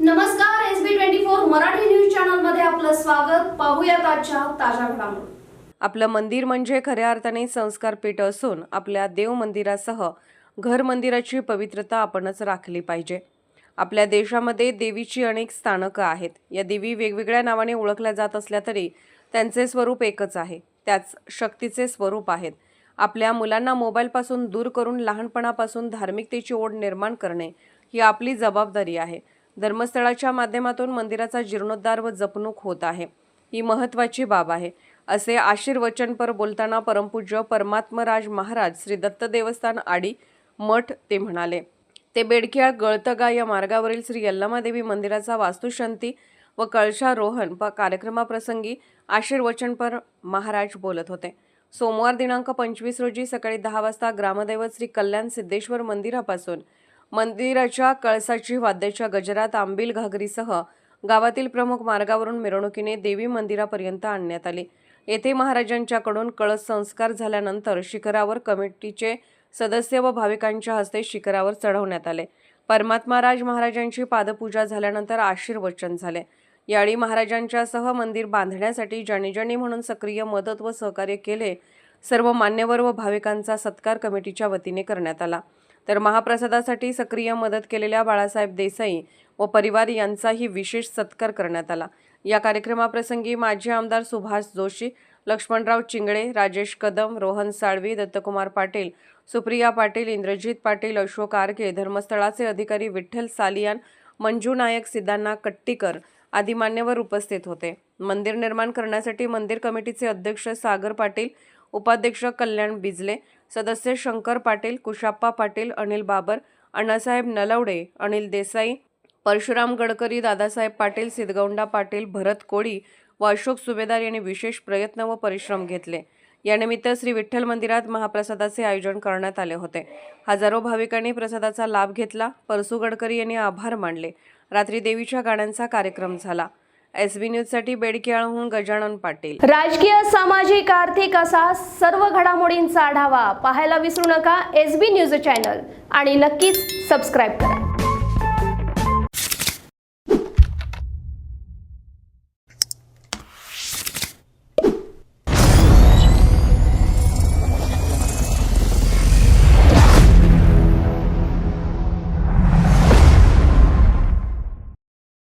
नमस्कार S B twenty four Marathi news चॅनलमध्ये आपलं स्वागत. पाहूयात आजच्या ताज्या घडामोडी. आपलं मंदिर म्हणजे खऱ्या अर्थाने संस्कारपीठ असून आपल्या देव मंदिरासह घर मंदिराची पवित्रता आपणच राखली पाहिजे. आपल्या देशामध्ये देवीची अनेक स्थानकं आहेत. या देवी वेगवेगळ्या नावाने ओळखल्या जात असल्या तरी त्यांचे स्वरूप एकच आहे. त्याच शक्तीचे स्वरूप आहेत. आपल्या मुलांना मोबाईलपासून दूर करून लहानपणापासून धार्मिकतेची ओढ निर्माण करणे ही आपली जबाबदारी आहे. धर्मस्थळाच्या माध्यमातून मंदिराचा जीर्णोद्धार व जपणूक होत आहे. ही महत्त्वाची बाब आहे. असे आशीर्वचनपर बोलताना परमपूज्य परमात्मराज महाराज श्री दत्त देवस्थान आडी मठ ते म्हणाले ते बेडकियाळ गळतगा या मार्गावरील श्री यल्लमादेवी मंदिराचा वास्तुशांती व कळशारोहण प कार्यक्रमाप्रसंगी आशीर्वचनपर महाराज बोलत होते. सोमवार दिनांक पंचवीस रोजी सकाळी दहा वाजता ग्रामदैवत श्री कल्याण सिद्धेश्वर मंदिरापासून मंदिराच्या कळसाची वाद्याच्या गजरात आंबील घागरीसह गावातील प्रमुख मार्गावरून मिरवणुकीने देवी मंदिरापर्यंत आणण्यात आली. येथे महाराजांच्याकडून कळस संस्कार झाल्यानंतर शिखरावर कमिटीचे सदस्य व भाविकांच्या हस्ते शिखरावर चढवण्यात आले. परमात्माराज महाराजांची पादपूजा झाल्यानंतर आशीर्वचन झाले. यावेळी महाराजांच्यासह मंदिर बांधण्यासाठी ज्यांनी ज्यांनी म्हणून सक्रिय मदत व सहकार्य केले. सर्व मान्यवर व भाविकांचा सत्कार कमिटीच्या वतीने करण्यात आला. तर महाप्रसादासाठी सक्रिय मदत केलेल्या बाळासाहेब देसाई व परिवार यांचाही विशेष सत्कार करण्यात आला. या कार्यक्रमाप्रसंगी माजी आमदार सुभाष जोशी लक्ष्मणराव चिंगळे राजेश कदम रोहन साळवी दत्तकुमार पाटील सुप्रिया पाटील इंद्रजित पाटील अशोक आरके धर्मस्थळाचे अधिकारी विठ्ठल सालियान मंजू नायक सिद्धांना कट्टीकर आदी मान्यवर उपस्थित होते. मंदिर निर्माण करण्यासाठी मंदिर कमिटीचे अध्यक्ष सागर पाटील उपाध्यक्ष कल्याण बिजले सदस्य शंकर पाटील कुशाप्पा पाटील अनिल बाबर अण्णासाहेब नलवडे अनिल देसाई परशुराम गडकरी दादासाहेब पाटील सिद्धगौंडा पाटील भरत कोळी व अशोक सुभेदार यांनी विशेष प्रयत्न व परिश्रम घेतले. यानिमित्त श्री विठ्ठल मंदिरात महाप्रसादाचे आयोजन करण्यात आले होते. हजारो भाविकांनी प्रसादाचा लाभ घेतला. परसू गडकरी यांनी आभार मानले. रात्री देवीच्या गाण्यांचा कार्यक्रम झाला. एस बी न्यूजसाठी बेडकियाळहून गजानन पाटील. राजकीय सामाजिक आर्थिक असा सर्व घडामोडींचा आढावा पाहायला विसरू नका एस बी न्यूज चॅनल आणि नक्कीच सबस्क्राईब करा.